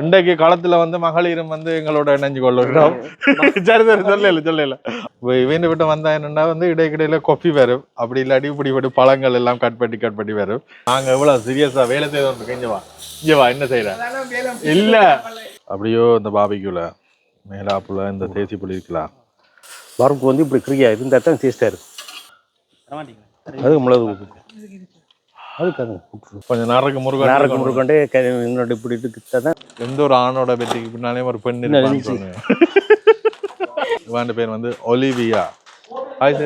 இன்றைக்கு களத்துல வந்து மகளிரும் வந்து எங்களோட இணைஞ்சு கொள்ளுகிறோம். சரி சரி சொல்லல சொல்லல இவன் விட்டு வந்தா என்னன்னா வந்து இடைக்கிடையில கொஃபி வரும். அப்படி இல்லாட்டி இப்படி இப்படி பழங்கள் எல்லாம் கட் பண்ணி கட் பண்ணி வரும். நாங்க எவ்வளவு சீரியஸா வேலை செய்தோம் இங்க வா இங்க வா என்ன செய்யற இல்ல. அப்படியோ இந்த பாபிக்குல மேலாப்புல இந்த தேசி புளி இருக்கலாம் வரப்பு வந்து இப்படி கிரியா இருந்தால் தான் டேஸ்ட்டாக இருக்கும். அதுக்கு மிளகு ஊத்து. அதுக்கு அது விட்டுரு. கொஞ்சம் நேரத்துக்கு முருகன் நேரக்கு முறுக்கொண்டே க- இன்னொரு இப்படி தான் எந்த ஒரு ஆணோட வெற்றிக்கு பின்னாலே ஒரு பெண் இவன் பேர் வந்து ஒலிவியா. ஹாய்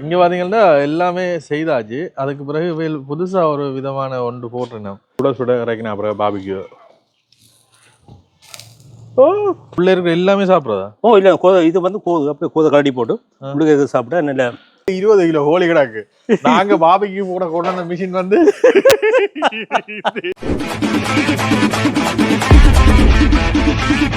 இங்க பாத்தீங்கன்னா எல்லாமே செய்தாச்சு. அதுக்கு பிறகு இவையில் புதுசா ஒரு விதமான ஒன்று போட்டிருந்தேன் சுட சுட இறக்கின அப்புறம் பாபிக்கு ஓ உள்ள இருக்கிற எல்லாமே சாப்பிட்றதா? ஓ இல்லை இது வந்து கோது அப்படியே கோதை கரடி போட்டு இது சாப்பிட்டா நல்ல இருபது கிலோ ஹோலி கிடாக்கு. நாங்க பாபிக்கு கூட கொண்டாந்த மிஷின் வந்து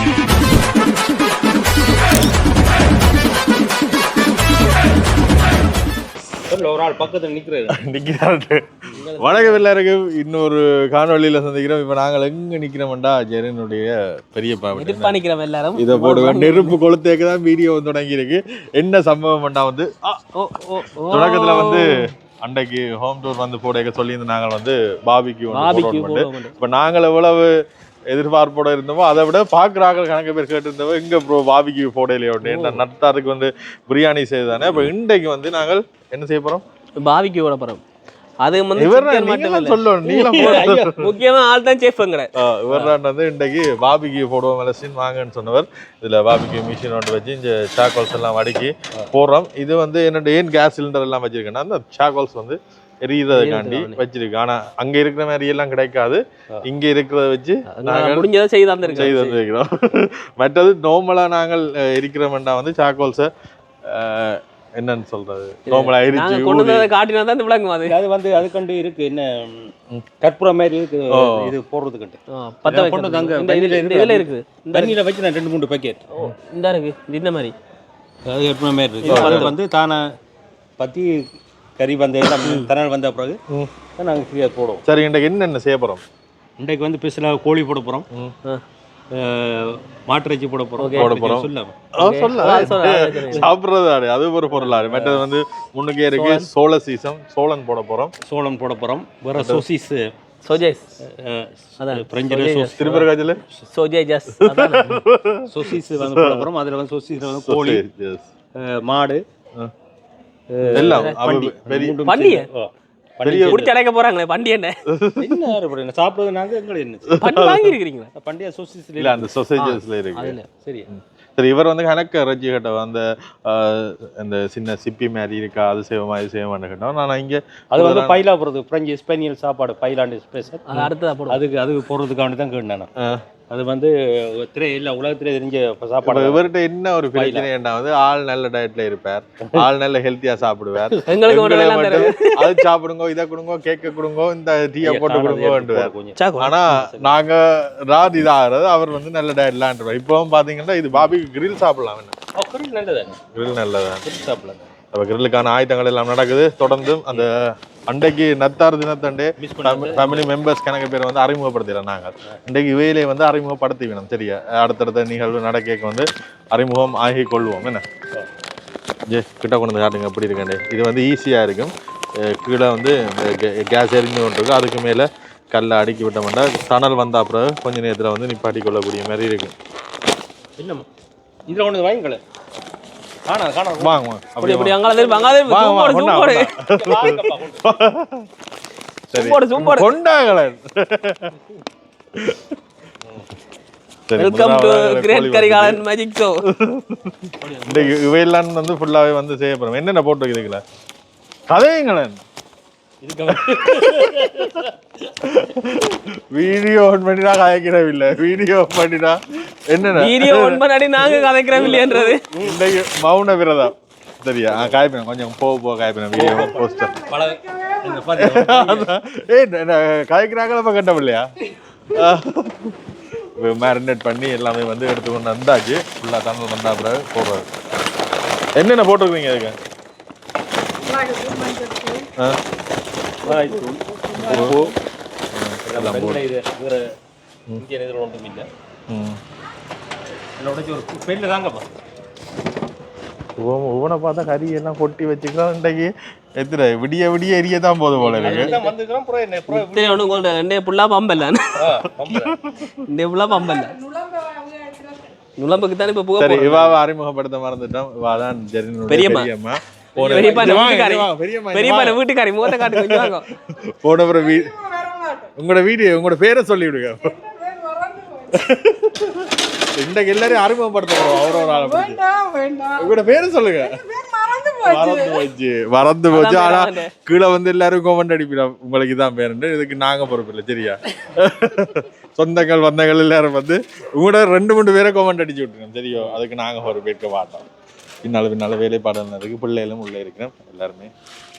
ஒரு ஆள் பக்கத்தில் நிற்கிறது நிக்கிறாரு. வணக்கம் எல்லாருக்கும் இன்னொரு காணொளியில சந்திக்கிறோம். இப்ப நாங்கள் எங்க நிக்கிறோம்டா? ஜெரனுடைய பெரிய பாவம் எதிர்பார்க்கிறோம் எல்லாரும். இதை போடுவேன். நெருப்பு கொளுத்தேக்கு தான் வீடியோ வந்து தொடங்கி இருக்கு என்ன சம்பவம் பண்ணா வந்து? ஆ, ஓ ஓ ஓ. தொடக்கத்துல வந்து அன்றைக்கு ஹோம் டூர் வந்து போட சொல்லியிருந்து நாங்கள் வந்து பாபிக்கு இப்ப நாங்கள் எவ்வளவு எதிர்பார்ப்போட இருந்தோமோ அதை விட பாக்குறாங்க கணக்கு பேர் கேட்டு இருந்தவோ இங்க ப்ரோ பாபிக்கு போடையிலே என்ன நட்டாருக்கு வந்து பிரியாணி செய்தானே இப்ப இன்றைக்கு வந்து நாங்கள் என்ன செய்ய போறோம்? பாவிக்கு விட போறோம். அது வந்து முக்கியமா ஆள் தான் சேஃப்ங்கிற இவர் வந்து இன்றைக்கு பாபிக்கு போடுவோம் மெலசின் வாங்கன்னு சொன்னவர். இதுல பாபிக்கு மிஷின் ஒன்று வச்சு இந்த சாக்கோல்ஸ் எல்லாம் அடுக்கி போடுறோம். இது வந்து என்னோட ஏன் கேஸ் சிலிண்டர் எல்லாம் வச்சிருக்கேன்னா அந்த சாக்கோல்ஸ் வந்து எரியுறதுக்காண்டி வச்சிருக்கு. ஆனா அங்க இருக்கிற மாதிரி எல்லாம் கிடைக்காது. இங்க இருக்கிறத வச்சு முடிஞ்சதை செய்து செய்து தந்திருக்கோம் வந்திருக்கிறோம் மற்றது நார்மலா நாங்கள் எரிக்கிறோம்னா வந்து சாக்கோல்ஸை என்னன்னு சொல்றது? நார்மலா நாங்க எரிச்சு கொண்டு வந்ததை காட்டினா தான் இந்த விளங்கும் அது. அது வந்து அதுக்கண்டு இருக்கு. என்ன கற்பூரம் மாதிரி இருக்கு. இது போடுறதுக்கண்டு ஆ, பத்த கொண்டு இந்த இதுல இந்த தண்ணியில் வச்சு நான் ரெண்டு மூணு பேக்கெட் இந்த இருக்கு. இந்த மாதிரி? அது கற்பூரம் மாதிரி இருக்கு. அது வந்து தானே பற்றி கறி வந்த எல்லாம் தனால் வந்த பிறகு நாங்கள் ஃப்ரீயாக போடுவோம். சரி இன்றைக்கு என்னென்ன செய்ய போறோம்? இன்றைக்கு வந்து ஸ்பெஷலாக கோழி போட போகிறோம். மாட்டிறைச்சி போட போகிறோம் போட போறோம். சாப்பிடுறது அது ஒரு பொருளாடு மற்றது வந்து முன்னுக்கே இருக்கு சோள சீசன் சோளன் போட போறோம். சோளம் போட போகிறோம் வேறு சோசிஸ் சோஜேஸ் அதான். ஃப்ரெஞ்சில் சோஸ் திருப்பரகாஜில் சோஜே ஜஸ் அதான். சோசிஸ் வந்து போட போகிறோம் அதில் வந்து சோசிஸில் வந்து கோழி மாடு குடிச்சு அடைக்க போறாங்களே வண்டி என்ன? சாப்பிடுறது நாங்கள் எங்களை என்ன? வாங்கி இல்ல அந்த சொசைட்டிஸ்ல இருக்கு. சரி. சரி இவர் வந்து கணக்கு இறைச்சி கட்ட அந்த ஆஹ், அந்த சின்ன சிப்பி மாதிரி இருக்கா அது செய்வோமா இது செய்வோமான்னு கேட்டோம். நான் இங்க அது வந்து பைலா போடுறது பிரெஞ்சு ஸ்பெனியல் சாப்பாடு பைலாண்டு ஸ்பெஷல் போடுவோம். அதுக்கு அதுக்கு போடுறதுக்காண்டி தான் கேட்டேன் நான். அது வந்து திரை இல்ல உலகத்திலே தெரிஞ்ச இப்ப சாப்பாடு. இவர்கிட்ட என்ன ஒரு பிரச்சனை வந்து ஆள் நல்ல டயட்ல இருப்பார். ஆள் நல்ல ஹெல்த்தியா சாப்பிடுவார். அது சாப்பிடுங்க இதை கொடுங்க கேக்க கொடுங்க இந்த டீயை போட்டு கொடுங்க ஆனா நாங்க ராத் இதாகிறது அவர் வந்து நல்ல டயட்லான்றார் இப்பவும் பாத்தீங்கன்னா இது பாபிக்கு கிரில் சாப்பிடலாம் குரில் நல்லது கிரில் நல்லதான்? குரில் சாப்பிடலாம். அப்ப கிரில்லுக்கான ஆயுதங்கள் எல்லாம் நடக்குது. தொடர்ந்து அந்த அண்டைக்கு நத்தார் தினத்தண்டே ஃபேமிலி மெம்பர்ஸ் கணக்கு பேர் வந்து அறிமுகப்படுத்திடலாம் நாங்கள். இன்றைக்கு இவையிலே வந்து அறிமுகப்படுத்தி வேணும். சரியா அடுத்தடுத்த நிகழ்வு நடக்க வந்து அறிமுகம் ஆகி கொள்வோம். என்ன? ஜே கிட்ட கொண்டு வந்து காட்டுங்க. எப்படி இருக்கேன் இது வந்து ஈஸியாக இருக்கும். கீழே வந்து கேஸ் எரிஞ்சு கொண்டு இருக்கு. அதுக்கு மேலே கல்லை அடுக்கி விட்டோம்னா தணல் வந்த அப்புறம் கொஞ்ச நேரத்தில் வந்து நிப்பாட்டி கொள்ளக்கூடிய மாதிரி இருக்கு இல்லம்மா இதுல ஒன்று வாங்கிக்கல காணா காணா. வாங்க வாங்க. அப்படி அங்கால திருப்பி அங்கால திருப்பி வாங்க, வாங்க, கொண்டா. சரி. போடு, zoom போடு. கொண்டாங்களேன் சரி, welcome to great Karikalan magic show இவையெல்லாம் வந்து ஃபுல்லாவே வந்து செய்ய போறோம் என்னென்ன போட்டு இருக்குதுங்களா கதையுங்களேன் வீடியோ ஆன் பண்ணினா கதைக்கிறோம் இல்ல வீடியோ பண்ணினா என்னென்ன வீடியோ ஒன் பண்ணாடி நாங்க கதைக்கிறோம் இல்லையன்றது இன்றைக்கு மௌன விரதம். சரியா? ஆ, காய்ப்பினேன் கொஞ்சம் போக போக காய்ப்பினேன் வீடியோ போஸ்டர்? ஏய் கதைக்கிறாங்களா இப்போ கட்டம் இல்லையா மேரினேட் பண்ணி எல்லாமே வந்து எடுத்து கொண்டு வந்தாச்சு ஃபுல்லாக தண்ணல் வந்தா பிறகு போடுறது. என்னென்ன போட்டிருக்கீங்க அதுக்கு ஆ. மிளகாய்த்தூள், உப்பு எல்லாம் போட்டு வெங்காயம் இது வேற இங்கே இதில் ஒன்றும் இல்லை ம் இதில் உடச்சி ஒரு பெண்ணில் தாங்கப்பா உவனை பார்த்தா கறி எல்லாம் கொட்டி வச்சுக்கலாம் இன்றைக்கு எத்தனை விடிய விடிய எரிய தான் போதும் போல ஒன்றும் கொண்டு ரெண்டே புல்லா பம்பல்ல. ரெண்டே புல்லா பம்பல்ல நுழம்புக்கு தானே இப்போ சரி. இவாவை அறிமுகப்படுத்த மறந்துட்டோம். இவா தான் பெரியம்மா. பெரியப்பா, வீட்டுக்காரி. முகத்தை காட்டு கொஞ்சம் வாங்க. போன அப்புறம் வீ உங்களோட வீடு உங்களோட பேரை சொல்லி விடுங்க இன்றைக்கு எல்லாரையும் அறிமுகப்படுத்த அவரோட உங்களோட பேரை சொல்லுங்க. பேர் மறந்து போச்சு. மறந்து போச்சு ஆனா. கீழே வந்து எல்லாரும் கோமெண்ட் அடிப்பிடும் உங்களுக்கு தான் பேருண்டு இதுக்கு நாங்க பொறுப்பு இல்லை சரியா? சொந்தங்கள் வந்தங்கள் எல்லாரும் வந்து உங்களோட ரெண்டு மூணு பேரை கோமெண்ட் அடிச்சு விட்டுருங்க சரியோ? அதுக்கு நாங்க பொறுப்பேற்க மாட்டோம். பின்னால பின்னால வேலைப்பாடுனதுக்கு பிள்ளைகளும் உள்ள இருக்கிறோம். எல்லாருமே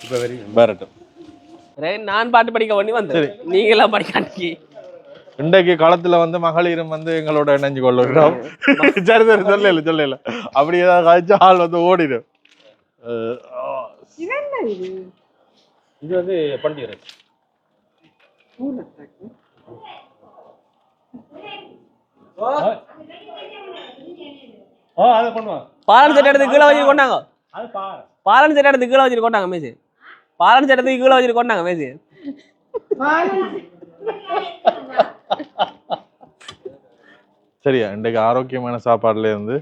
இப்போ வரைக்கும் வரட்டும். நான் பாட்டு படிக்க பண்ணி வந்தேன். நீங்க எல்லாம் படிக்காட்டி இன்றைக்கு களத்துல வந்து மகளிரும் வந்து எங்களோட இணைஞ்சு கொள்ளுகிறோம். சரி சரி சொல்லல சொல்லல. அப்படி ஏதாவது காய்ச்சா ஆள் வந்து ஓடிடும். அஹ் இது என்ன இது? இது வந்து பண்டிகை. ஆ. அதை பண்ணுவான் பாலன் செட் எடுத்து கீழே வச்சு கொண்டாங்க. பாலன் செட் எடுத்து கீழே வச்சுட்டு கொண்டாங்க மேசி பாலன் செட் எடுத்து கீழே வச்சுட்டு கொண்டாங்க மேசி சரியா இன்றைக்கு ஆரோக்கியமான சாப்பாடுல இருந்து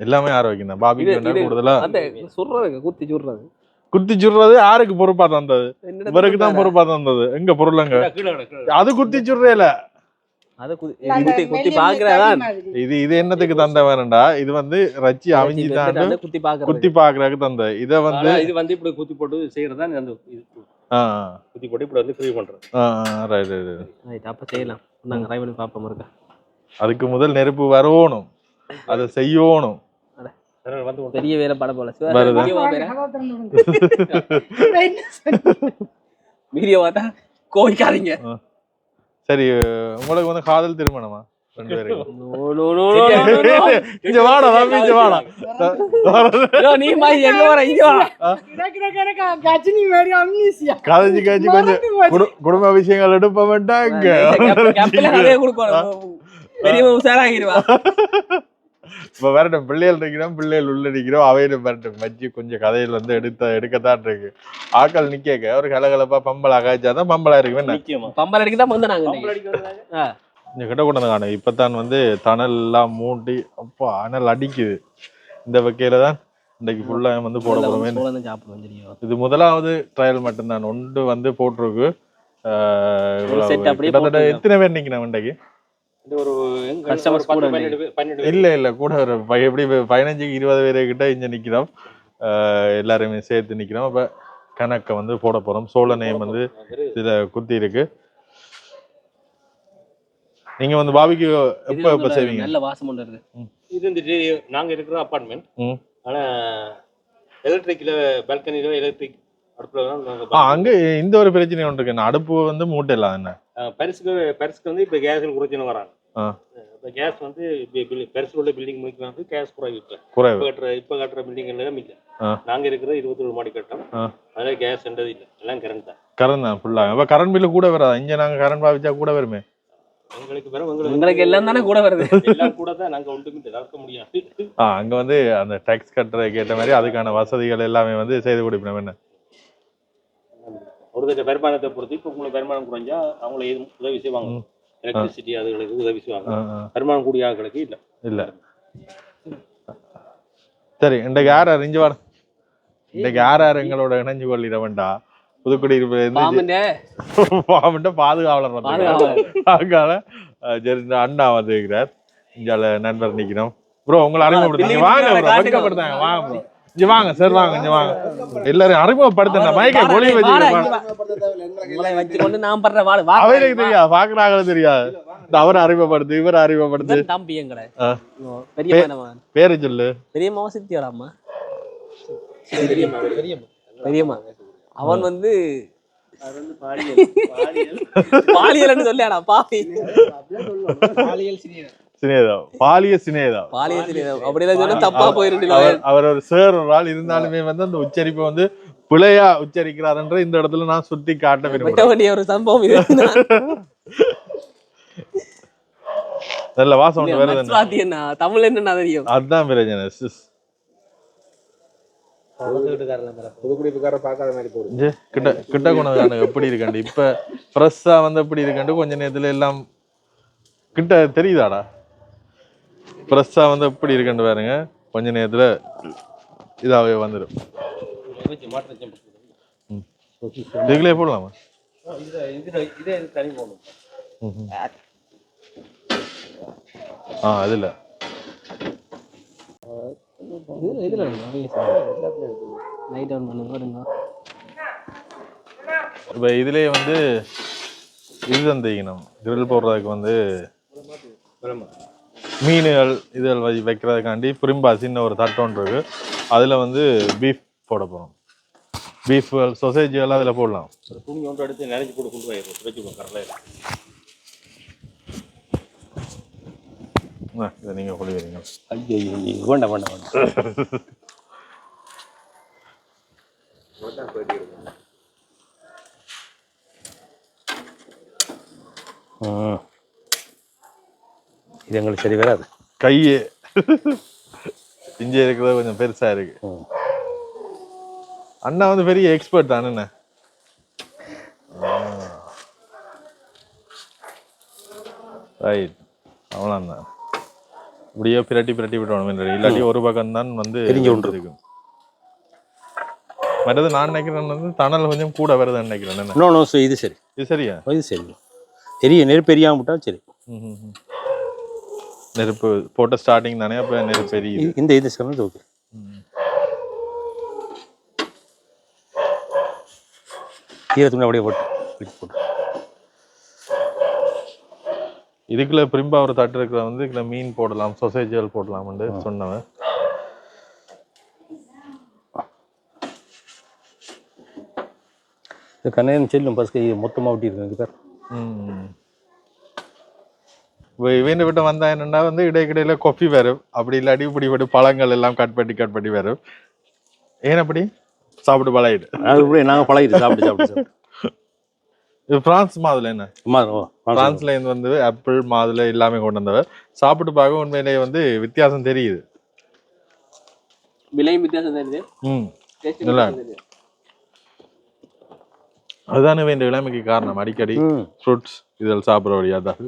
எல்லாமே ஆரோக்கியம் தான். இது கூடுதலா சுடுறதுக்கு குத்தி சுடுறது. குத்தி சுடுறது யாருக்கு பொறுப்பா தந்தது? இவருக்கு தான்? பொறுப்பா தந்தது. எங்க கீழே அது குத்தி சுடுறேல அது குத்தி குத்தி பாக்குறதான் இது இது என்னத்துக்கு தந்த வேறண்டா இது வந்து ரச்சி அவிஞ்சி தான் குத்தி பாக்குறது குத்தி பாக்குறதுக்கு தந்த. இத வந்து இது வந்து இப்படி குத்தி போட்டு செய்யறதா அந்த குத்தி போட்டு இப்படி வந்து ஃப்ரீ பண்றது. ரைட் ரைட் ரைட் அப்ப செய்யலாம். நாங்க ட்ரை பண்ணி இருக்கா அதுக்கு முதல் நெருப்பு வரணும் அதை செய்யணும் பெரிய வேலை பட போல. வீடியோ பார்த்தா கோவிக்காதீங்க. சரி உங்களுக்கு வந்து காதல் திருமணமா? ரெண்டு குடும்ப விஷயங்கள் எடுப்ப மாட்டாங்க. பெரிய உஷாராகிடுவா இப்ப வரட்டும் பிள்ளைகள் இருக்கிறோம் பிள்ளைகள் உள்ள நிக்கிறோம். அவையிலும் வரட்டும். வச்சு கொஞ்சம் கதையில் வந்து எடுத்த எடுக்கத்தான் இருக்கு. ஆட்கள் நிக்க ஒரு கலகலப்பா பம்பளா காய்ச்சாதான் பம்பளா இருக்கு. அடிக்க தான் நாங்க. இந்த கிட்ட கொண்டு வந்து காணும். இப்பதான் வந்து தணல் எல்லாம் மூட்டி அப்பா அனல் அடிக்குது. இந்த வகையில தான் இன்னைக்கு ஃபுல்லா வந்து போட தான் தெரியும் இது முதலாவது ட்ரையல் மட்டும்தான். ஒன்று வந்து போட்டிருக்கு. கிட்டத்தட்ட. எத்தனை பேர் நிக்கணும் இன்றைக்கு? பத்து, கூட. இல்ல இல்ல கூட ஒரு எப்படி இப்ப பதினஞ்சுக்கு இருபது பேரு கிட்ட இங்க நிக்கிறோம். எல்லாருமே சேர்த்து நிக்கிறோம். அப்ப கணக்க வந்து போட போறோம். சோழ நேம் வந்து இதுல குத்தி இருக்கு. நீங்க வந்து பாபிக்கு எப்ப எப்ப செய்வீங்க? நல்ல வாசம் ஒன்று இருக்கு இது இந்த நாங்க இருக்கிற அப்பார்ட்மெண்ட் ம். ஆனா எலக்ட்ரிக்ல பால்கனில எலக்ட்ரிக் அடுப்புல அங்க இந்த ஒரு பிரச்சனை ஒன்று இருக்கு அடுப்பு வந்து மூட்டை இல்லாத பரிசுக்கு பரிசுக்கு வந்து இப்ப கேஸ் குறைச்சுன்னு வராங்க. இப்ப கேஸ் வந்து பரிசு உள்ள பில்டிங் முடிக்க வந்து கேஸ் குறைவு இப்ப. இப்ப கட்டுற இப்ப கட்டுற பில்டிங் எல்லாம் இல்ல. ஆ. நாங்க இருக்கிற இருபத்தி ஒரு மாடி கட்டம். ஆ. அதனால கேஸ் என்றது இல்ல. எல்லாம் கரண்ட் தான். கரண்ட் தான் ஃபுல்லா அப்ப கரண்ட் பில்லு கூட வராது? இங்க நாங்க கரண்ட் பாவிச்சா கூட வருமே? எங்களுக்கு பிறகு உங்களுக்கு எல்லாம் தானே கூட வருது. எல்லாம் கூட தான் நாங்க ஒன்றுமே தவிர்க்க முடியாது. ஆ அங்க வந்து அந்த டேக்ஸ் கட்டுறதுக்கு ஏற்ற மாதிரி அதுக்கான வசதிகள் எல்லாமே வந்து செய்து கொடுக்கணும். என்ன? ஒரு தடவை வருமானத்தை பொறுத்து இப்ப உங்களுக்கு வருமானம் குறைஞ்சா அவங்கள எதுவும் உதவி செய்வாங்க. எலக்ட்ரிசிட்டி அதுகளுக்கு உதவி செய்வாங்க. வருமானம் கூடிய ஆட்களுக்கு இல்ல. இல்ல. சரி இன்றைக்கு யார் யார் இங்க வாட இன்றைக்கு யார் யார் எங்களோட இணைஞ்சு கொள்ளிட வேண்டாம் பாவண்ட பாதுகாவலர் அஹ், சரி இந்த அண்ணா வந்து இருக்கிறார். இங்கால நண்பர் நிக்கணும். ப்ரோ உங்களை அறிமுகப்படுத்துங்க வாங்க ப்ரோ. வெட்கப்படுத்தாங்க வாங்க ப்ரோ. இங்க வாங்க சார் வாங்க இங்க வாங்க. எல்லாரும் அறிமுகப்படுத்துங்க. மைக்க கொலி வச்சு வச்சு கொண்டு நான் படுற வாழ வா அவருக்கு தெரியாது பாக்குறாங்களு தெரியாது. இந்த அவரை அறிமுகப்படுத்து இவரை அறிமுகப்படுத்து. தம்பி எங்கட ஆ. பெரிய மகன் பேரு சொல்லு. பெரியம்மாவா சித்தியோடாமா பெரியம்மா அவன் வந்து பாலியல்னு சொல்லியாடா பாவி. சினேதா பாலிய சினேதா சொன்னா தப்பா அவர் போயிருந்து அவர் ஒரு சேர் ஒரு ஆள் இருந்தாலுமே வந்து அந்த உச்சரிப்பை வந்து பிழையா உச்சரிக்கிறாருன்ற இந்த இடத்துல நான் சுட்டி காட்ட வேண்டிய ஒரு சம்பவம் இது. நல்ல வாசம் ஒன்று வருது என்ன? என்ன? தமிழ் என்னன்னா தெரியும்? அதுதான் பிரச்சனை சிஸ். கிட்ட கிட்ட கொண்டு எப்படி இருக்காண்டு? இப்ப ஃப்ரெஷ்ஷா வந்து எப்படி இருக்காண்டு? கொஞ்ச நேரத்துல எல்லாம் கிட்ட தெரியுதாடா? ஃப்ரெஷ்ஷா வந்து எப்படி இருக்குன்னு பாருங்க. கொஞ்ச நேரத்தில் இதாகவே வந்துடும் இதுக்குள்ளே போடலாமா? ஆ அதில். இதுல லைட் ஆன் பண்ணுங்க இப்போ இதுலயே வந்து இது தந்திக்கணும் கிரில் போடுறதுக்கு வந்து மீன்கள் இதழ் வை வைக்கிறதுக்காண்டி பிரிம்பா சின்ன ஒரு தட்டு ஒன்று இருக்கு. அதில் வந்து பீஃப் போட போகிறோம் பீஃப்கள் சொசேஜிகள் அதில் போடலாம். துணி ஒன்று எடுத்து நினைச்சு போட்டு கொண்டு போயிடும் வச்சுக்கோங்க கடலையில் ஆ, இதை நீங்கள் கொள்வீங்க ஐயோ ஐயோ, வேண்டாம் வேண்டாம் வேண்டாம். ம். இது எங்களுக்கு சரி வராது. கையே. இங்கே இருக்கிறது கொஞ்சம் பெருசா இருக்கு. அண்ணா வந்து பெரிய எக்ஸ்பர்ட் தானே ரைட் அவ்வளோதான் இப்படியே பிரட்டி பிரட்டி விட்டணும் இல்லாட்டி ஒரு பக்கம் தான் வந்து பிரிஞ்சு கொண்டு இருக்கும். மற்றது நான் நினைக்கிறேன் வந்து தணல் கொஞ்சம் கூட வருதுன்னு நினைக்கிறேன் இன்னொன்று சரி, இது சரி. இது சரியா? இது சரி. எரிய நெருப்பு எரியாம விட்டால் சரி. ம், ம். நெருப்பு போட்ட ஸ்டார்டிங் தானே அப்போ நெருப்பு எரியுது. இது- இந்த இது சிறந்தது ஓகே ஈரத்துணி அப்படியே போட்டு போட்டு. இதுக்குள்ள பிரிம்பா ஒரு தட்டு இருக்கிற வந்து இதுல மீன் போடலாம் சொசேஜ்கள் போடலாம்னு சொன்னவன். இந்த கண்ணன் செல்லும் பஸ்க்கு இது மொத்தமாக ஒட்டி இருக்கு பேர் ம். இப்ப இவன் விட்டு வந்தா என்னன்னா வந்து இடைக்கிடையில கொஃபி வரும். அப்படி இல்லாட்டி இப்படி இப்படி பழங்கள் எல்லாம் கட் பண்ணி கட் பண்ணி வரும். ஏன் அப்படி? சாப்பிட்டு பழகிடு. அது நாங்கள் பழகிட்டு சாப்பிட்டு சாப்பிட்டு இது பிரான்ஸ் மாதுளை என்ன? பிரான்ஸ்ல இருந்து வந்து ஆப்பிள் மாதுளை எல்லாமே கொண்டு வந்தவர். சாப்பிட்டு பார்க்க உண்மையிலேயே வந்து வித்தியாசம் தெரியுது. விலையும் வித்தியாசம் தெரியுது ம் டேஸ்ட் நல்லா வித்தியாசம் தெரியுது அதுதானே வேண்டிய இளமைக்கு காரணம். அடிக்கடி ஃப்ரூட்ஸ் இதில் சாப்பிட்ற வழியா தான்?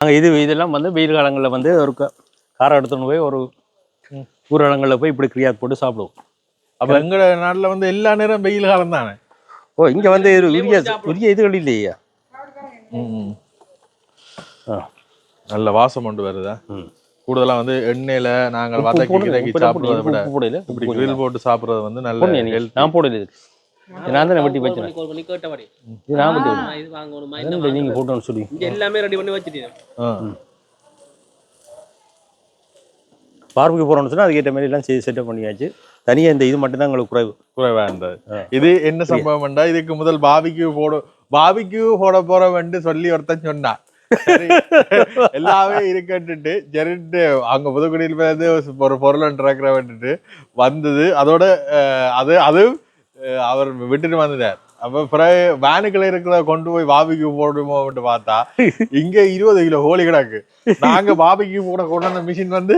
நாங்கள் இது இதெல்லாம் வந்து வெயில் காலங்களில் வந்து ஒரு காரம் எடுத்துன்னு போய் ஒரு ஊரடங்களில் போய் இப்படி கிரியாத் போட்டு சாப்பிடுவோம். அப்ப எங்க நாட்டுல வந்து எல்லா நேரம் வெயில் காலம் தானே? ஓ இங்கே வந்து உரிய உரிய இதுகள் இல்லையா. ஆ. நல்ல வாசம் கொண்டு வருதா? ம். கூடுதலா வந்து எண்ணெயில நாங்கள் வதக்கி சாப்பிடுறதை விட இப்படி grill போட்டு சாப்பிடுறது வந்து நல்ல. நான் போடல இதுக்கு இது. நான் தானே வெட்டி வச்சேன். கால் பண்ணி கேட்டபடி இது நான் வெட்டி ஆ, இது வாங்கணுமா இந்த வச்சேன் நீங்கள் போட்டோன்னு சொல்லி. இங்க எல்லாமே ரெடி பண்ணி வச்சுட்டீங்க. ஆ. பார்வைக்கு போகிறோம்னு சொன்னால் அதுக்கேற்ற மாதிரி எல்லாம் செய்து செட்டப் பண்ணியாச்சு. தனியாக இந்த இது மட்டும் தான் எங்களுக்கு குறைவு. குறைவா இருந்தது. இது என்ன சம்பவம்டா இதுக்கு முதல் பாபிக்கு போட பாபிக்கு போட போறவன்ட்டு சொல்லி ஒருத்தன் சொன்னான். சரி, எல்லாமே இருக்கட்டுட்டு சரிட்டு அங்க புதுக்குடியில் வந்து ஒரு பொருள் இருக்கிற விட்டுட்டு வந்தது. அதோட அது அது அஹ், அவர் விட்டுட்டு வந்துட்டார். அப்ப பிறகு வேனுக்குள்ள இருக்கிறத கொண்டு போய் பாபிக்கு போடுமோட்டு பார்த்தா இங்க இருபது கிலோ ஹோலி கிடக்கு. நாங்க பாபிக்கு போட கொண்டு வந்த மிஷின் வந்து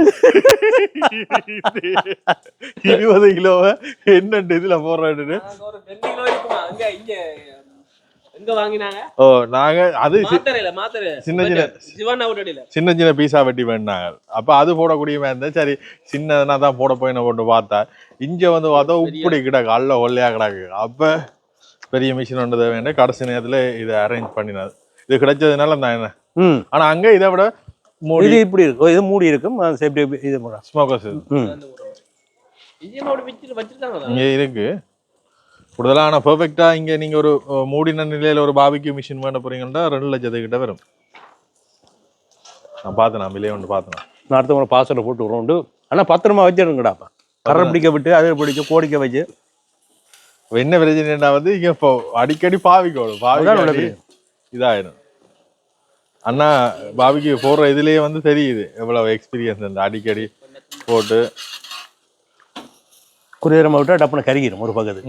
இருபது கிலோவை என்னண்டு இதுல போடுறேன்னு இங்க எங்க வாங்கினாங்க? ஓ நாங்க அது மாத்தரையில மாத்தரை. சின்ன சின்ன சிவன் அவுட்டடியில சின்ன சின்ன பீஸா வெட்டி வேண்டாங்க அப்ப அது போடக்கூடிய மாதிரி இருந்தா சரி சின்னதுனா தான் போட போய் போட்டு பார்த்தா. இங்க வந்து பார்த்தா உப்படி கிடக்கு அல்ல ஒல்லையா கிடக்கு. அப்ப பெரிய மிஷின் ஒன்று வேண்டாம் கடைசி நேரத்துல இதை அரேஞ்ச் பண்ணினது. இது கிடைச்சதுனால நான் என்ன ம். ஆனா அங்க இதை விட மூடி இது இப்படி இருக்கும். இது மூடி இருக்கும். சேஃப்டி இது. ஸ்மோக்கர்ஸ் இருக்கு. கூடுதலா ஆனா பெர்ஃபெக்டா இங்க நீங்க ஒரு மூடின நிலையில ஒரு பாபிக்கு மிஷின் வேண்ட போறீங்கன்னா ரெண்டு லட்சத்துக்கிட்ட வரும் நான் பார்த்தேன் நான் விலையை ஒன்று பார்த்தேன் நான் அடுத்த முறை பாசலில் போட்டு விடுறோம் உண்டு ஆனால் பத்திரமா வச்சிருங்கடாப்பா கரை பிடிக்க விட்டு அதை பிடிச்சு கோடிக்க வச்சு என்ன பிரச்சனைனா வந்து இங்க இப்போ அடிக்கடி பாவிக்கணும் பாவிக்காடி இதாயிடும் அண்ணா பாவிக்கு போடுற இதுலயே வந்து தெரியுது எவ்வளவு எக்ஸ்பீரியன்ஸ் இந்த அடிக்கடி போட்டு குறையிறமா விட்டால் டப்புனு கருகிடும் ஒரு பகுதி.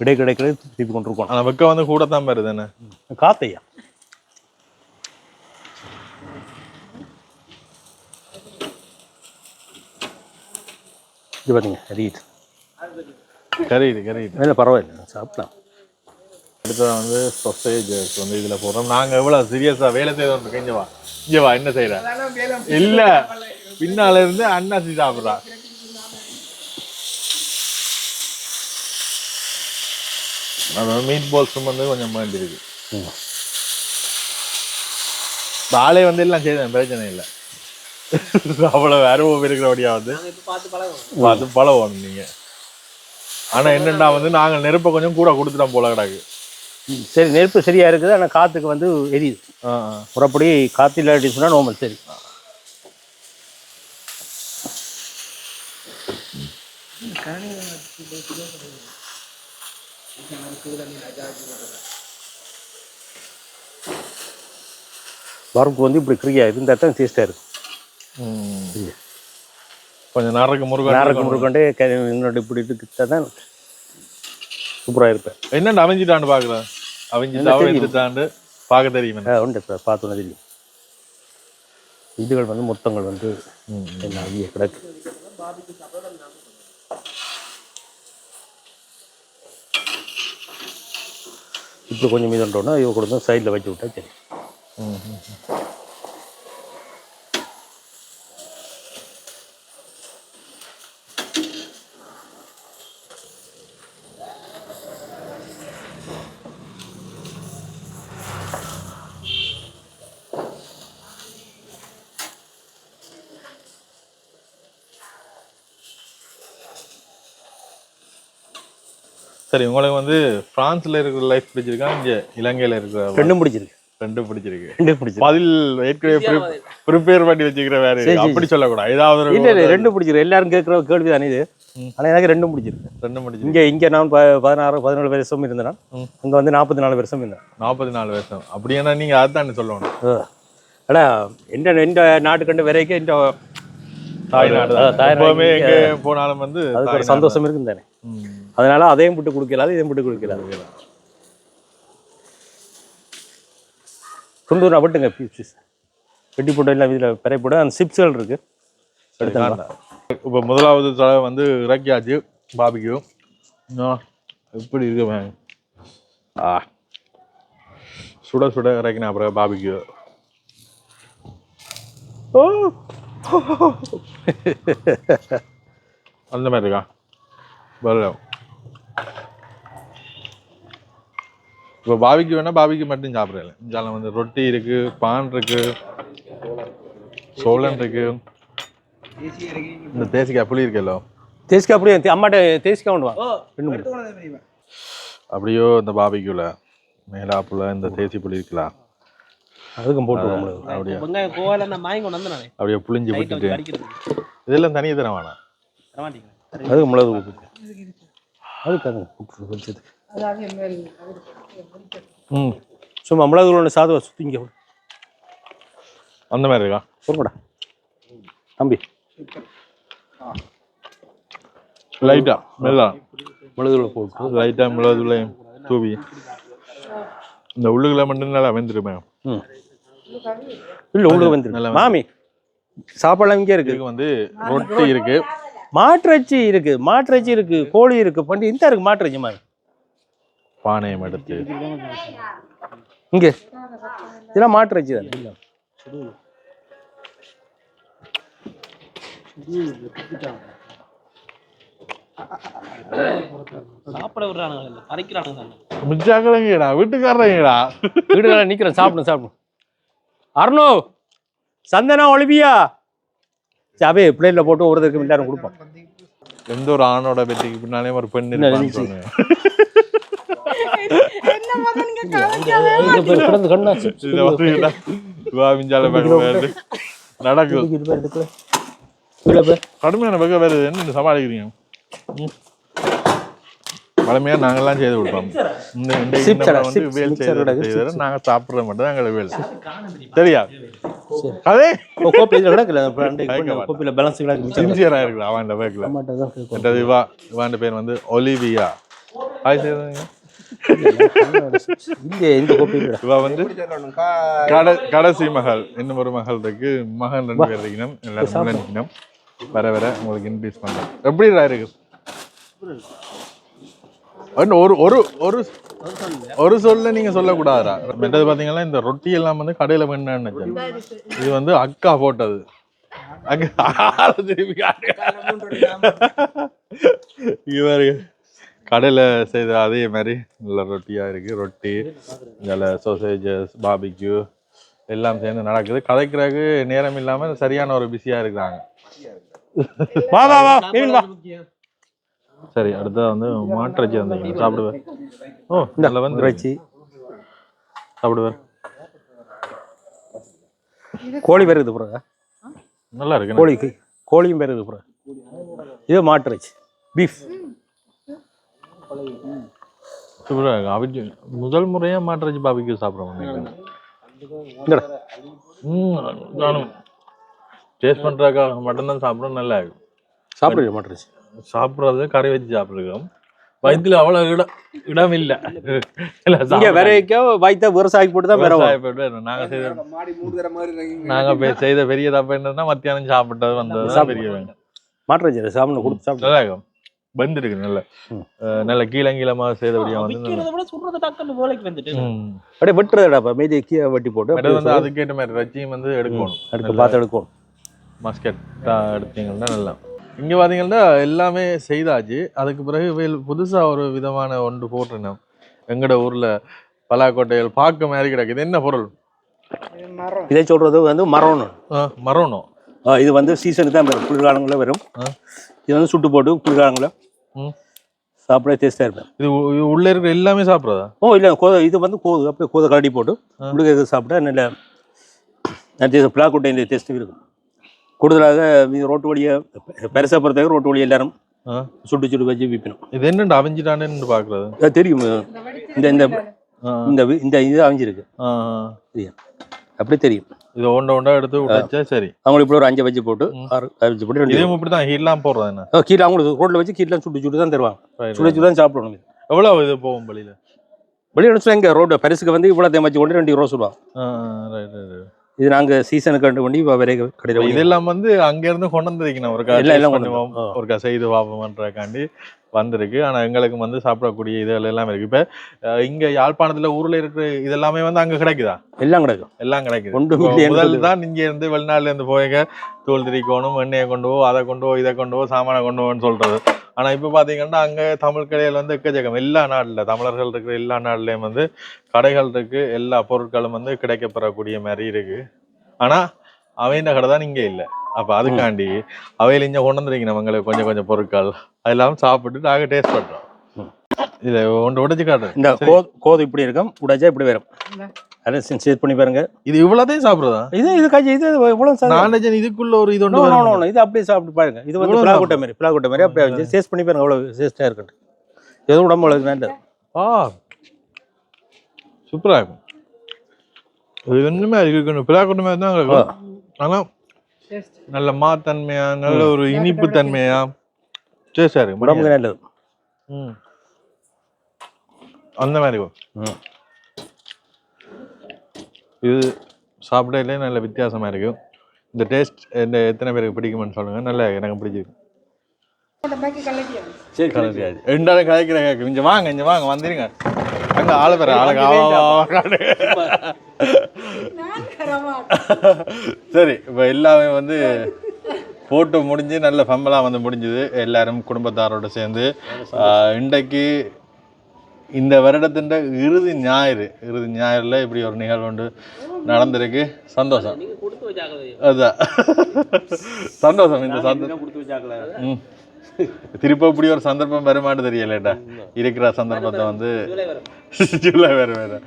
விடை கிடைக்கிறது தீப்பி கொண்டிருக்கோம் ஆனால் வெக்கம் வந்து கூட தான் வருதுண்ணே காத்தையா இது பார்த்தீங்க கரியுது கரியுது கரியுது இல்லை பரவாயில்ல சாப்பிடலாம். அடுத்ததான் வந்து சொசேஜஸ் வந்து இதில் போடுறோம். நாங்கள் எவ்வளோ சீரியஸாக வேலை செய்கிறோம் இங்கே வா. இங்கே வா என்ன செய்கிறேன் இல்லை பின்னால் இருந்து அண்ணாசி சாப்பிட்றா. நம்ம மீட் பால்ஸும் வந்து கொஞ்சம் வேண்டி இருக்கு ம். ஆளே வந்து எல்லாம் செய்தேன் பிரச்சனை இல்லை. அவ்வளவு அருவம் இருக்கிறபடியா வந்து நாங்க இப்ப பார்த்து பழகணும் நீங்க. ஆனா என்னன்னா வந்து நாங்க நெருப்பை கொஞ்சம் கூட கொடுத்துட்டோம் போல கிடக்கு. சரி நெருப்பு சரியா இருக்குது ஆனால் காற்றுக்கு வந்து எரியுது. முறைப்படி காற்று இல்லாட்டி சொன்னால் நார்மல் சரி. வரப்பு வந்து இப்படி ஃப்ரீயாக இருந்தால் தான் டேஸ்ட்டாக இருக்கும். கொஞ்சம் நரக்கு முருகன் நேரக்கு முறுக்கொண்டே என்னோட இப்படி எடுத்துக்கிட்டா தான் சூப்பராக இருப்பேன் என்னண்டு அவிஞ்சிட்டான்னு பாக்குறேன் அவிஞ்சிட்டாவும் தெரியும். எடுத்துட்டாண்டு பார்க்க தெரியும் ஆ உண்டு இப்போ பார்த்தோன்னே தெரியும் இதுகள் வந்து மொத்தங்கள் வந்து என்ன கிடக்கு இப்போ கொஞ்சம் மீதன்றோன்னா இவ கூட சைடில் வச்சு விட்டா சரி. சரி உங்களுக்கு வந்து பிரான்ஸ்ல இருக்கிற லைஃப் பிடிச்சிருக்கா? இங்க இலங்கையில இருக்கிற ரெண்டும் பிடிச்சிருக்கு. ரெண்டும் பிடிச்சிருக்கு. ரெண்டும் பிடிச்சிருக்கு. பதில் ஏற்கனவே ப்ரிப்பேர் பண்ணி வச்சுக்கிற வேற. அப்படி சொல்லக்கூடாது. ஏதாவது இல்லை இல்லை ரெண்டும் பிடிச்சிருக்கு. எல்லாரும் கேட்குற கேள்வி தானே இது. ஆனால் எனக்கு ரெண்டும் பிடிச்சிருக்கு. ரெண்டும் பிடிச்சிருக்கு. இங்கே இங்கே நான் பதினாறு பதினேழு வருஷம் இருந்தேன் ம். அங்கே வந்து நாற்பத்தி நாலு வருஷம் இருந்தேன். நாற்பத்தி நாலு வருஷம் அப்படின்னா நீங்க அதுதான் சொல்லணும். ஆனால் எந்த எந்த நாட்டு கண்டு வரைக்கும் இந்த தாய்நாடு தாய்நாடு. இங்க- போனாலும் வந்து அதுக்கு சந்தோஷம் இருக்கும் தானே. அதனால அதையும் விட்டு கொடுக்கலாது இதையும் போட்டு கொடுக்கலாது. துண்டு நான் விட்டுங்க பீஸ் வெட்டி போட்டு எல்லாம் இதில் பிறை போட்டு அந்த சிப்ஸ்கள் இருக்கு. எடுத்துக்கலாம். இப்போ முதலாவது தடவை வந்து இறக்கியாச்சு பாபிக்கு எப்படி இருக்கு ஆ. சுட சுட இறக்கின அப்புறம் பாபிக்கு ஓ அந்த மாதிரி இருக்கா? வரலாம் இப்போ பாபிக்கு வேணா பாபிக்கு மட்டும் சாப்பிடல இஞ்சால வந்து ரொட்டி இருக்கு பான் இருக்கு சோளன் இருக்கு. இந்த தேசிக்காய் புளி இருக்கല്ലോ தேசிக்கா அப்படியே தே- அம்மாட்ட தேசிக்கா கொண்டு வா. அப்படியோ இந்த பாபிக்குள்ள. மேலாப்புல இந்த தேசி புளி இருக்கலாம் அதுக்கும் போட்டு. அப்படியா? வெங்காயம் கோவால நான் வாங்கி கொண்டு வந்தேன் நானே அப்படியே புளிஞ்சு விட்டுட்டு இதெல்லாம் தனியாக தர வேணாம் அதுக்கு மிளகு போட்டு. அதுக்கு ம். சும்மா மிளகு ஒன்று சாதுவா சுற்றிங்க அந்த மாதிரி இருக்கா? பொறுமடா தம்பி. லைட்டா? மெல்லா மிளகுல போட்டு லைட்டா மிளகுலையும் தூவி. இந்த உள்ளுக்குள்ள மட்டும் நல்லா வெந்துருமே ம். இல்லை உள்ளுக்கு வந்துருக்கு மாமி சாப்பாடுலாம் இங்கே இருக்கு. இதுக்கு வந்து ரொட்டி இருக்கு. மாட்டிறைச்சி இருக்கு. மாட்டிறைச்சி இருக்கு. கோழி இருக்கு. பண்டி இந்த இருக்கு மாட்டிறைச்சி மாமி பானையம் எடுத்து. இங்கே. இதெல்லாம் மாட்டிறைச்சி தானே? இல்லை சாப்பிட விடுறானுங்க பறிக்கிறானுங்க தானே வீட்டுக்காரங்கடா நிற்கிறேன் சாப்பிடும் சாப்பிடும் அருணோ சந்தனா ஒளிவியா சாபே பிளேட்டில் போட்டு ஒருத்தருக்கு எல்லாரும் கொடுப்போம் எந்த ஒரு ஆணோட வெற்றிக்கு பின்னாலே ஒரு பெண் நடக்குது கடுமையான பக்கம் வேறு என்ன சமாளிக்கிறீங்க ம். வளமையா செய்து கொடுப்போம் இந்த வந்து வேல் செய்து நாங்க மட்டும் தான் எங்களுக்கு வேலை சரியா அதே கோப்பையில் கிடக்கல கோப்பையில் பேலன்ஸ் கிடக்கு அவன் பேக்கில் இவா பேர் வந்து ஒலிவியா செய்யுங்க கடைசி மகள் இன்னும் ஒரு மகள் இருக்கு. மகன் ரெண்டு பேர் இருக்கணும். எல்லாரும் நினைக்கணும் வர வர உங்களுக்கு இன்க்ரீஸ் பண்ணுறேன் எப்படிடா இருக்கு? ஒரு ஒரு ஒரு ஒரு சொல்ல நீங்க சொல்லக்கூடாதுடா. மற்றது பாத்தீங்கன்னா இந்த ரொட்டி எல்லாம் வந்து கடையில நினைச்சேன். இது வந்து அக்கா போட்டது. இவர் கடையில செய்த அதே மாதிரி நல்ல ரொட்டியா இருக்கு. ரொட்டி இதில் சோசேஜஸ் பாபிக்யூ எல்லாம் சேர்ந்து நடக்குது. கதைக்கிறதுக்கு நேரம் இல்லாம சரியான ஒரு பிஸியா இருக்கிறாங்க. வா வா வா வா. சரி அடுத்தது வந்து மாட்டிறைச்சி வந்தீங்க சாப்பிடுவேன் ஓ நல்ல வந்து இறைச்சி சாப்பிடுவேன் கோழி பேர் இருக்குது பிறகு நல்லா இருக்கு கோழிக்கு கோழியும் பேர் இருக்குது பிறகு இது மாட்டு இறைச்சி பீஃப் சூப்பரா இருக்கு. அவிச்சு முதல் முறையா மாட்டிறைச்சி பாபிக்கு சாப்பிட்றோம் நானும். டேஸ்ட் பண்றதுக்காக மட்டும்தான் சாப்பிட்றோம் நல்லா இருக்கு. சாப்பிடுங்க மாட்டு இறைச்சி சாப்பிட்றது கறி வச்சு சாப்பிட்ருக்கோம். வயிற்றுல அவ்வளவு இடம் இடம் இல்ல. இல்ல இங்க வேற வைக்க வைத்த விவசாயி போட்டு தான் வேற விவசாய போயிட்டு நாங்க செய்த மாடி மூடுற மாதிரி இருக்கீங்க. நாங்க போய் செய்த பெரிய தப்பு என்னன்னா மத்தியானம் சாப்பிட்டது வந்தது தான். பெரிய இறைச்சி சாப்பிட கொடுத்து சாப்பிடு நல்லா இருக்கும். வெந்திருக்கு நல்ல நல்ல கீழங்கீழமா செய்தபடியா வந்து விக்கிறத விட சுடுறது டக்குன்னு வேலைக்கு வந்துட்டு. அப்படியே வெட்டுறதுடாப்பா மீதி கீழே வெட்டி போட்டு வந்து அதுக்கேற்ற மாதிரி ரச்சியும் வந்து எடுக்கணும். எடுத்து பார்த்து எடுக்கணும். மஸ்கெட்டா எடுத்தீங்கன்னா நல்லா. இங்க பாத்தீங்கன்னா எல்லாமே செய்தாச்சு. அதுக்கு பிறகு வேல் புதுசா ஒரு விதமான ஒன்று போட்டிருந்தோம் எங்கட ஊர்ல பலாக்கொட்டைகள் பார்க்க மாதிரி கிடக்கு இது என்ன பொருள்? இது சொல்றது வந்து மரோனோ ஆ, இது வந்து சீசனுக்கு தான் வரும். குளிர்காலங்களில் வரும். இது வந்து சுட்டு போட்டு குளிர்காலங்களில் ம். சாப்பிட டேஸ்ட்டாக இருக்கும் இது உள்ள இருக்கிற எல்லாமே சாப்பிட்றதா? ஓ இல்லை கோதை இது வந்து கோது அப்படியே கோதை கரடி போட்டு ஆ. உடுக்க சாப்பிட்டா நல்ல நல்ல பிளாக்குட்டை இந்த டேஸ்ட்டு இருக்கும். கூடுதலாக இது ரோட்டு வழியை பெருசாக பொறுத்தவரை ரோட்டு வழி எல்லாரும் ஆ. சுட்டு சுட்டு வச்சு விற்பினோம் இது என்னண்டு அவிஞ்சிட்டானேன்னு பாக்குறது அது தெரியும். இந்த இந்த ஆ, இந்த இந்த இது அமைஞ்சிருக்கு ஆ, ஆ. அப்படி தெரியும். இது ஒண்ட ஒண்டா எடுத்து விட்டாச்சா சரி அவங்களுக்கு இப்படி ஒரு அஞ்சு வச்சு போட்டு. ஆறு அஞ்சு போட்டு ரெண்டு இதையும் இப்படிதான் ஹீட்லாம் போடுறது என்ன கீழே அவங்களுக்கு ரோட்டில் வச்சு கீழே சுட்டு சுட்டு தான் தருவாங்க சுட right. சுட தான் சாப்பிடணும் இது. எவ்வளவு இது போகும் வழியில வெளியே எடுத்து எங்க ரோடு பரிசுக்கு வந்து இவ்வளோ தேமாச்சு கொண்டு ரெண்டு ரூபா சொல்லுவாங்க. இது நாங்க சீசனுக்கு கண்டு பண்ணி இப்போ வேற கடையில் இதெல்லாம் வந்து அங்க இருந்து கொண்டு வந்திருக்கணும் ஒரு எல்லாம் எல்லாம். ஒரு செய்து பார்ப்போம்ன்றக்காண்டி வந்திருக்கு. ஆனா எங்களுக்கு வந்து சாப்பிடக்கூடிய இதுகள் எல்லாம் இருக்கு. இப்ப இங்க யாழ்ப்பாணத்துல ஊர்ல இருக்கிற இதெல்லாமே வந்து அங்க கிடைக்குதா? எல்லாம் கிடைக்கும். எல்லாம் கிடைக்குது. ஒன்று முதல். தான் இங்க இருந்து வெளிநாட்டுல இருந்து போய்ங்க தூள் திரிக்கணும் எண்ணெயை கொண்டு போ அதை கொண்டு போ இதை கொண்டு போ சாமானை கொண்டு போன்னு சொல்றது. ஆனா இப்ப பாத்தீங்கன்னா அங்க தமிழ் கடையில் வந்து எக்கச்சக்கம். எல்லா நாட்டுல தமிழர்கள் இருக்கிற எல்லா நாட்டுலயும் வந்து கடைகள் இருக்கு. எல்லா பொருட்களும் வந்து கிடைக்கப்பெறக்கூடிய மாதிரி இருக்கு. ஆனா அவைந்த கடை தான் இங்க இல்ல. அப்ப அதுக்காண்டி அவையில இங்க கொண்டு வந்துருக்கீங்க நம்மங்களுக்கு கொஞ்சம் கொஞ்சம் பொருட்கள். அதெல்லாம் சாப்பிட்டு நாங்க டேஸ்ட் பண்றோம். ம். இதை ஒன்று உடைச்சு காட்டுறேன். இந்த கோ கோது இப்படி இருக்கும் உடைச்சா இப்படி வரும். அதை செட் பண்ணி பாருங்க. இது இவ்வளவுதையும் சாப்பிடுறதா? இது இது காய்ச்சி இது இவ்வளோ நான்வெஜ் இதுக்குள்ள ஒரு இது நோ ஒன்று. நோ இது அப்படியே சாப்பிட்டு பாருங்க. இது வந்து இவ்வளவு பிளாகோட்டை மாதிரி பிளாகோட்டை மாதிரி அப்படியே வச்சு சேஸ் பண்ணி பாருங்க அவ்வளோ சேஸ்டாக இருக்கட்டும். எதுவும் உடம்பு அவ்வளோ வேண்டாம். ஆ சூப்பரா இருக்கும். இது ஒண்ணுமே இருக்கணும் பிளாக்கொண்டு மாதிரி தான் இருக்கும். ஆனா Taste. நல்ல மாத்தன்மையா நல்ல ஒரு இனிப்பு தன்மையா. டேஸ்டா இருக்கு உடம்புக்கு நல்லது. ம். அந்த மாதிரி இருக்கும் ம். இது சாப்பிடலே நல்ல வித்தியாசமா இருக்கு. இந்த டேஸ்ட் என்ன எத்தனை பேருக்கு பிடிக்கும்னு சொல்லுங்க. நல்லா எனக்கு பிடிச்சிருக்கு? சரி கலரியாச்சு ரெண்டாலும் கலைக்கிறேன் இங்க வாங்க இங்க வாங்க வந்துருங்க. அங்க ஆளு பேர ஆளுக்கு. சரி இப்போ எல்லாமே வந்து போட்டு முடிஞ்சு நல்ல ஃபம்பலாக வந்து முடிஞ்சுது. எல்லாரும் குடும்பத்தாரோட சேர்ந்து இன்றைக்கு இந்த வருடத்தின் இறுதி ஞாயிறு. இறுதி ஞாயிறுல இப்படி ஒரு நிகழ்வு ஒன்று நடந்திருக்கு. சந்தோஷம். அதான். சந்தோஷம் இந்த சந்தோஷம் திருப்ப இப்படி ஒரு சந்தர்ப்பம் வருமானு தெரியலடா இருக்கிற சந்தர்ப்பத்தை வந்து ஜூலை வேறு வேறு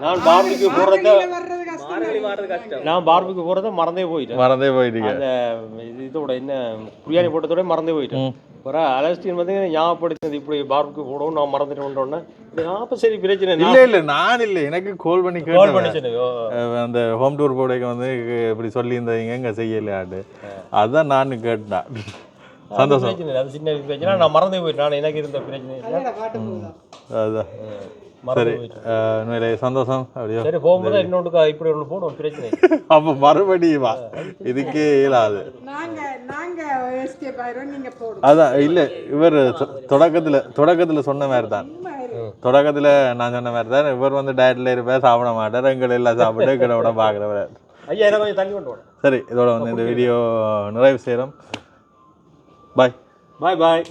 நான் பார்பிக்கு கஷ்டம். நான் பார்பிக்கு போகிறத மறந்தே போயிட்டேன். மறந்தே போயிட்டீங்க. அந்த இது- இதோட என்ன பிரியாணி போட்டதோட மறந்தே போயிட்டேன். ஒரு அலஸ்டின் வந்து ஞாபகப்படுத்தினது இப்படி பார்பிக்கு போடவும் நான் மறந்துட்டேன் அப்போ சரி பிரச்சனை. இல்ல இல்ல நான் இல்ல. எனக்கு கால் பண்ணி கால் அஹ் அந்த ஹோம் டூர் போடைக்கு வந்து இப்படி சொல்லியிருந்தீங்க எங்க செய்யலையாண்டு அதான் நான் கேட்டேன். சந்தோஷம். அது சின்ன பிரச்சனை. நான் மறந்தே போயிட்டேன். நான் எனக்கு இருந்த பிரச்சனை? அதான். சரி உண்மையிலே சந்தோஷம் அப்படியோ. சரி போகும்போது இன்னொன்றுக்கா இப்படி ஒன்று போடும் பிரச்சனை. அப்ப மறுபடியும் வா. இதுக்கே இயலாது. அதான் இல்ல இவர் தொடக்கத்துல தொடக்கத்துல சொன்ன மாதிரி. தான் தொடக்கத்துல நான் சொன்ன மாதிரி தான் இவர் வந்து டயட்ல இருப்பார் சாப்பிட மாட்டார் எங்களை எல்லாம் சாப்பிட்டு எங்களை விட பாக்குறவர். ஐயா கொஞ்சம் தண்ணி கொண்டு போட சரி இதோட வந்து இந்த வீடியோ நிறைவு செய்கிறோம் பாய் பாய் பாய்